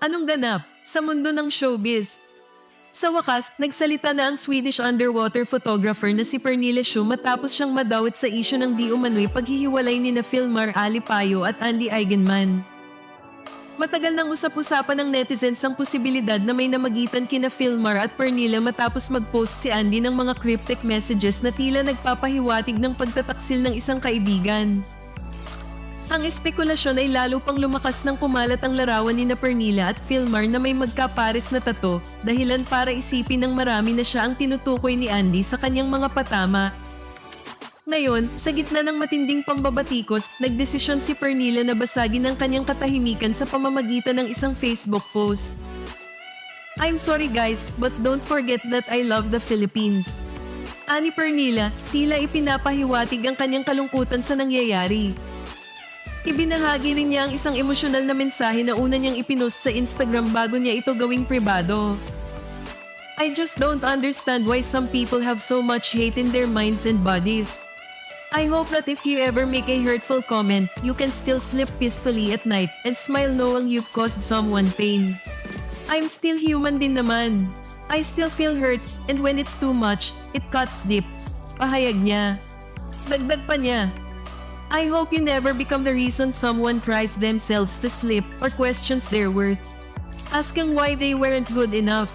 Anong ganap sa mundo ng showbiz? Sa wakas, nagsalita na ang Swedish underwater photographer na si Pernilla Shu matapos siyang madawit sa isyu ng di umano'y paghihiwalay ni na Philmar Alipayo at Andy Eigenman. Matagal nang usap-usapan ng netizens ang posibilidad na may namagitan kina Philmar at Pernilla matapos mag-post si Andy ng mga cryptic messages na tila nagpapahiwatig ng pagtataksil ng isang kaibigan. Ang espekulasyon ay lalo pang lumakas nang kumalat ang larawan ni na Pernilla at Philmar na may magkapares na tato, dahilan para isipin ng marami na siya ang tinutukoy ni Andy sa kanyang mga patama. Ngayon, sa gitna ng matinding pambabatikos, nagdesisyon si Pernilla na basagin ang kanyang katahimikan sa pamamagitan ng isang Facebook post. I'm sorry guys, but don't forget that I love the Philippines. Ani Pernilla, tila ipinapahiwatig ang kanyang kalungkutan sa nangyayari. Ibinahagi rin niya ang isang emosyonal na mensahe na una niyang ipinost sa Instagram bago niya ito gawing pribado. I just don't understand why some people have so much hate in their minds and bodies. I hope that if you ever make a hurtful comment, you can still sleep peacefully at night and smile knowing you've caused someone pain. I'm still human din naman. I still feel hurt and when it's too much, it cuts deep. Pahayag niya. Dagdag pa niya. I hope you never become the reason someone cries themselves to sleep or questions their worth. Asking why they weren't good enough.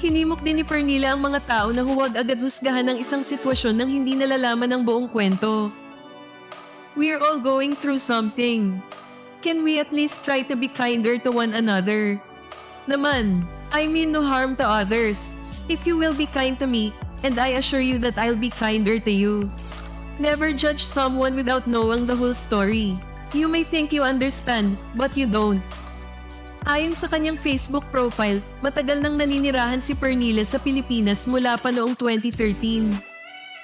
Hinimok din ni Pernilla ang mga tao na huwag agad husgahan ng isang sitwasyon nang hindi nalalaman ang buong kwento. We're all going through something. Can we at least try to be kinder to one another? Naman, I mean no harm to others. If you will be kind to me, and I assure you that I'll be kinder to you. Never judge someone without knowing the whole story. You may think you understand, but you don't. Ayon sa kanyang Facebook profile, matagal nang naninirahan si Pernilla sa Pilipinas mula pa noong 2013.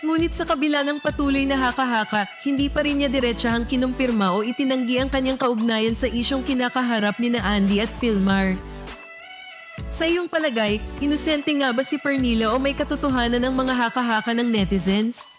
Ngunit sa kabila ng patuloy na haka-haka, hindi pa rin niya diretsahang kinumpirma o itinanggi ang kanyang kaugnayan sa isyong kinakaharap ni na Andy at Philmar. Sa iyong palagay, inosente nga ba si Pernilla o may katotohanan ng mga haka-haka ng netizens?